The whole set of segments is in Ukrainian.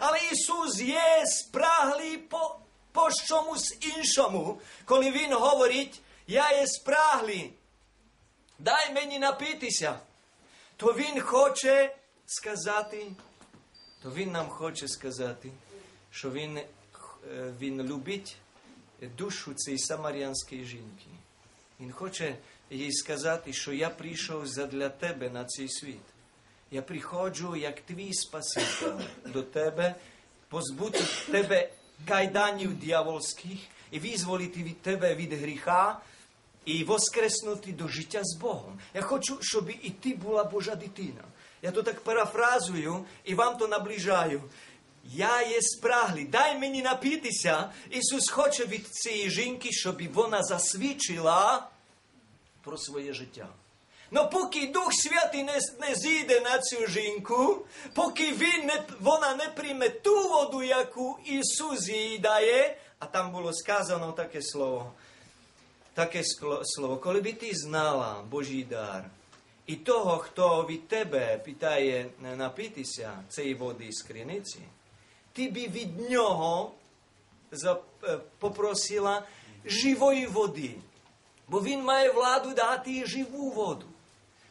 Але Ісус є спраглий по, по чомусь іншому, коли Він говорить, я є спраглий, дай мені напитися, то Він хоче сказати, то Він нам хоче сказати, що Він, він любить душу цієї самарянської жінки. Він хоче їй сказати, що я прийшов задля тебе на цей світ. Я приходжу як твій Спаситель до тебе, позбути тебе кайданів дьявольських і визволити від тебе від гріха і воскреснути до життя з Богом. Я хочу, щоб і ти була Божа дитина. Я то так парафразую і вам то наближаю. Я є спраглий, дай мені напитися. Ісус хоче від цієї жінки, щоб вона засвідчила про своє життя. Но поки Дух Святий не, не зійде на цю жінку, поки він не, вона не прийме ту воду, яку Ісус їй дає, а там було сказано таке слово, таке слово, коли би ти знала Божий дар, і того, хто від тебе питає напитися цієї води з криниці, ти би від нього попросила живої води. Бо він має владу дати живу воду.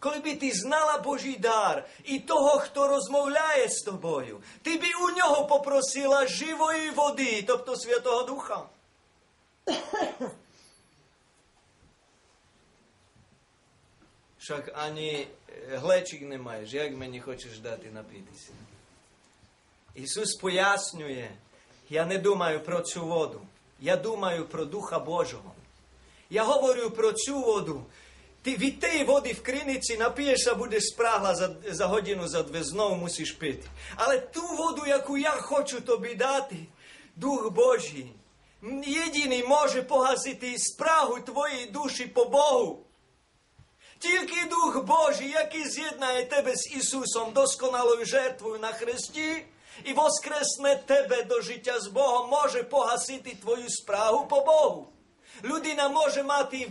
Коли би ти знала Божий дар і того, хто розмовляє з тобою, ти би у нього попросила живої води, тобто Святого Духа. Však ani глечик не маєш, як мені хочеш дати напитися. Ісус пояснює, я не думаю про цю воду, я думаю про Духа Божого. Я говорю про цю воду. Ти від тієї води в криниці нап'єшся, будеш спрагла за, за годину, за дві, знову мусиш пити. Але ту воду, яку я хочу тобі дати, Дух Божий, єдиний може погасити спрагу твоєї душі по Богу. Тільки Дух Божий, який з'єднає тебе з Ісусом досконалою жертвою на Христі і воскресне тебе до життя з Богом, може погасити твою спрагу по Богу. Людина може мати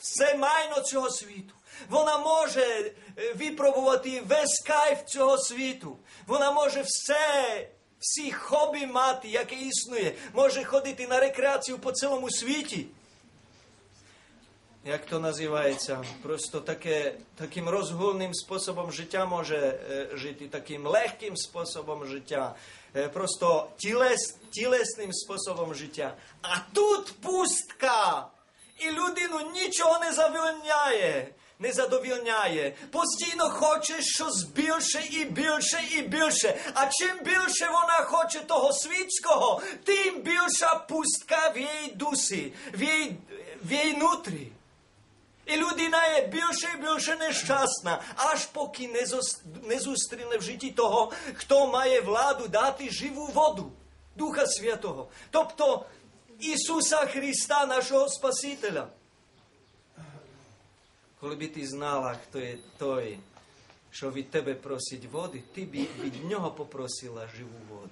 все майно цього світу. Вона може випробувати весь кайф цього світу. Вона може все, всі хобі мати, яке існує. Може ходити на рекреацію по цілому світі. Як то називається? Просто таке, таким розгульним способом життя може е, жити, таким легким способом життя, е, просто тілес, тілесним способом життя. А тут пустка! І людину нічого не завільняє, не задовільняє. Постійно хоче щось більше і більше і більше. А чим більше вона хоче того світського, тим більша пустка в її дусі, в її, в її нутрі. І людина є більше і більше нещасна, аж поки не, зос, не зустріне в житті того, хто має владу дати живу воду, Духа Святого. Тобто Ісуса Христа, нашого Спасителя. Коли би ти знала, хто є той, що від тебе просить води, ти б від нього попросила живу воду.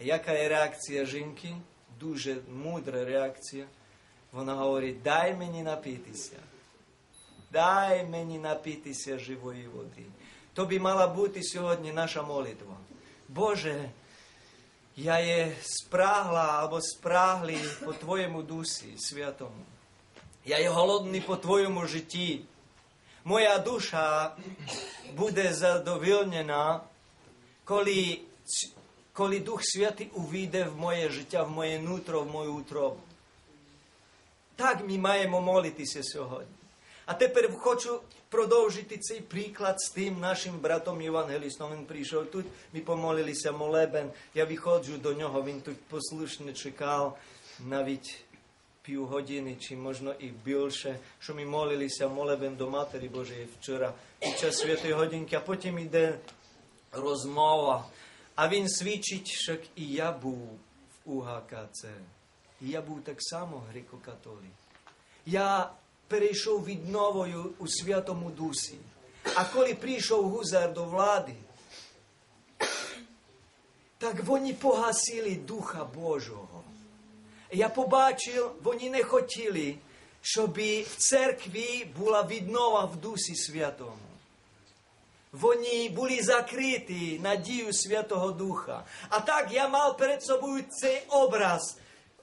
Яка є реакція жінки? Дуже мудра реакція. Вона говорить, дай мені напитися. Дай мені напитися живої води. То би мала бути сьогодні наша молитва. Боже, ja je spráhla alebo spráhli po Tvojemu dusi svjatomu. Ja je holodni po Tvojemu žití. Moja duša bude zadovoljena koli, koli Duh Svjati uvide v moje žitja, v moje nutro, v moju utrobu. Tak mi majemo moliti se sjogodnje. А тепер хочу продовжити цей приклад з тим нашим братом Євангелістом. Він прийшов тут, ми помолилися молебен. Я виходжу до нього, він тут послушно чекав навіть півгодини, чи можна і більше, що ми молилися молебен до Матері Божої вчора під час святої годинки, а потім йде розмова. А він свідчить, що і я був в УГКЦ. І я був так само греко-католик. Я перейшов відновою у Святому Дусі. А коли прийшов гузар до влади, так вони погасили Духа Божого. Я побачив, вони не хотіли, щоб в церкві була віднова в Дусі Святому. Вони були закриті на дію Святого Духа. А так я мав перед собою цей образ.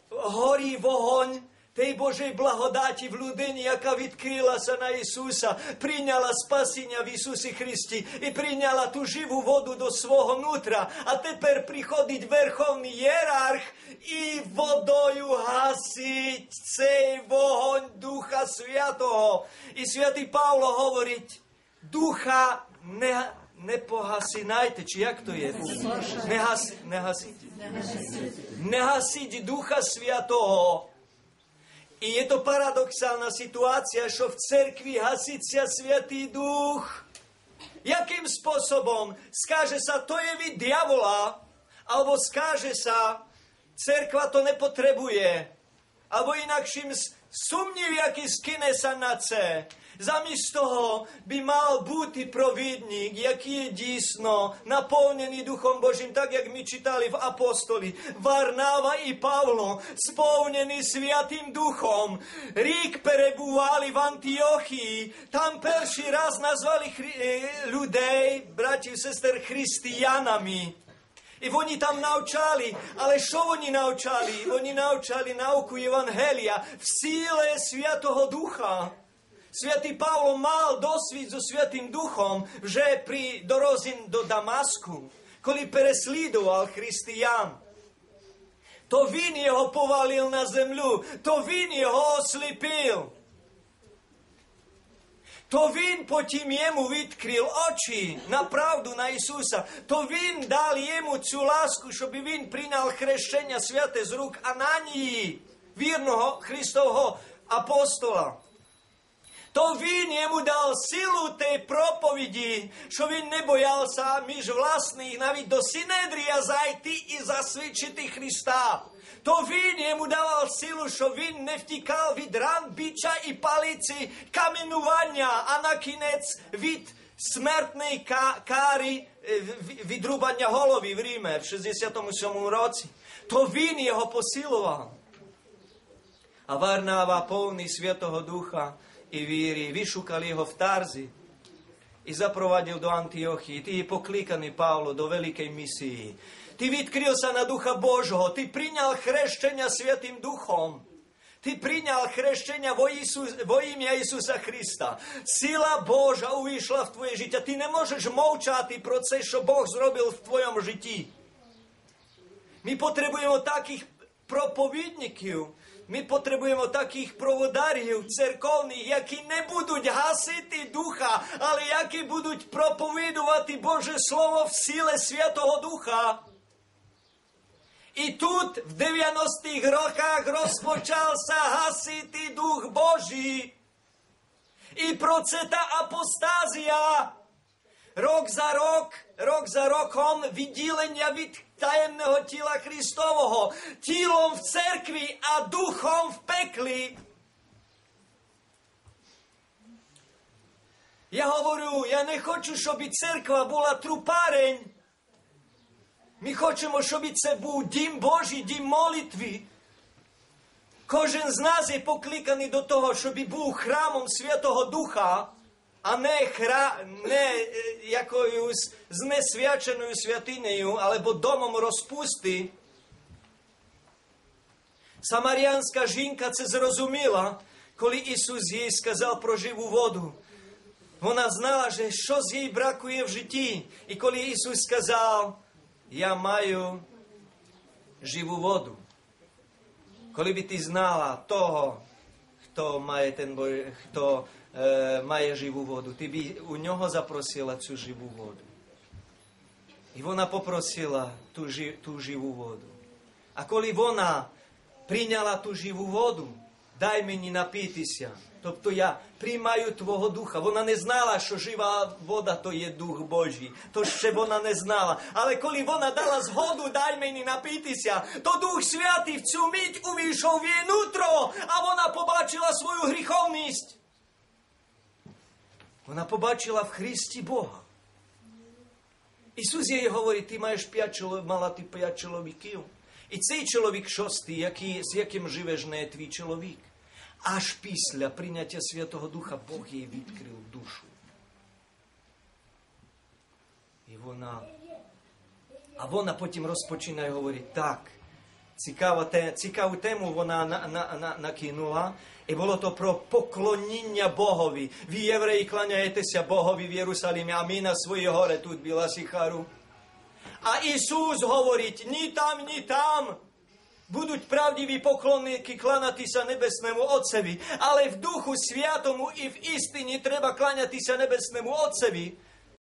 Горі вогонь tej Božej blahodáti v ľudení, jaká vytkryla sa na Isusa, priňala spasenia v Isusi Christi i priňala tú živú vodu do svojho nutra. A teper prichodiť vrchovný jerarch i vodою hasiť cej vohoň Ducha Svjatoho. I Svjati Pavlo hovoriť, Ducha ne, nepohasinajte, či jak to je? Nehas, nehasite. Nehasite Ducha Svjatoho І є то парадоксальна ситуація, що в церкві гаситься Святий Дух. Яким способом скажеся, то є від дьявола, або скажеся, церква то не потребує, або інакшим сумнів якийсь кинеся на це. Замість того би мав бути провідник, який є дійсно наповнений Духом Божим, так як ми читали в апостолі. Варнава і Павло, сповнені Святим Духом, рік перебували в Антіохії, там перший раз назвали хри... людей, братів і сестер, християнами. I oni tam naučali, ale što oni naučali? Oni naučali nauku Evangelija v sile Svjatoho Duha. Sveti Pavlo mal dosvid so Svetim Duhom že pri dorozin do Damasku, koli pereslidoval hristijan. To vin jeho povalil na zemlju, to vin jeho oslepil. То він потім йому відкрив очі на правду на Ісуса. То він дав йому цю ласку, щоб він прийняв хрещення святе з рук Ананії, вірного Христового апостола. То він йому дав силу тієї проповіді, що він не боявся між власних навіть до Синедрія зайти і засвідчити Христа. To vín jemu dával silu, šo vín nevtíkal vid ran, biča i palici, kamenuvanja, a na kinec vid smrtnej ká, káry e, vydrúbania holovy v Ríme v 67. roci. To vín jeho posiloval. A Varnáva, plný Svetoho Ducha i víry, vyšukali ho v Tarzi i zaprovadil do Antiochii. Ty je poklíkaný, Pavlo, do veľkej misii. Ти відкрився на Духа Божого, ти прийняв хрещення Святим Духом. Ти прийняв хрещення во, Ісус, во ім'я Ісуса Христа. Сила Божа увійшла в твоє життя. Ти не можеш мовчати про це, що Бог зробив в твоєму житті. Ми потребуємо таких проповідників, ми потребуємо таких проводарів церковних, які не будуть гасити духа, але які будуть проповідувати Боже Слово в силі Святого Духа. I tu v 90. rokách rozpočal sa hasitý duch Boží. I proceta apostázia. Rok za rok, rok za rokom vidílenia vid tajemného tela Kristovoho. Tílom v cerkvi a duchom v pekli. Ja hovorю, ja nechoču, aby cerkva bola trupáreň, Ми хочемо, щоб це був дім Божий, дім молитви. Кожен з нас є покликаний до того, щоб був храмом Святого Духа, а не, хра... не якоюсь знесвяченою святинею, або домом розпусти. Самарянська жінка це зрозуміла, коли Ісус їй сказав про живу воду. Вона знала, що з їй бракує в житті. І коли Ісус сказав, я маю живу воду. Коли би ти знала того, хто має ten boj, хто е, має живу воду, ти б у нього запросила цю живу воду. І вона попросила ту, ту живу воду. А коли вона прийняла ту живу воду, дай мені напитися. Тобто я приймаю Твого Духа. Вона не знала, що жива вода то є Дух Божий. То ще вона не знала. Але коли вона дала згоду, дай мені напитися, то Дух Святий в цю мить увійшов в її нутро, а вона побачила свою гріховність. Вона побачила в Христі Бога. Ісус їй говорить, ти маєш п'ять чоловік, мала ти п'ять чоловіків. І цей чоловік шостий, який, з яким живеш, не твій чоловік. Аж після прийняття Святого Духа Бог їй відкрив душу. І вона. А вона потім розпочинає говорити так. Цікава те, цікаву тему вона на, на, на, накинула. І було то про поклоніння Богові. Ви, євреї, кланяєтеся Богові в Єрусалимі, а ми на своїй горе тут біла Сихару. А Ісус говорить, ні там, ні там. budú pravdiví poklonníky klanatí sa nebesnému Otcevi, ale v duchu sviatomu i v istini treba klaňati sa nebesnému Otcevi,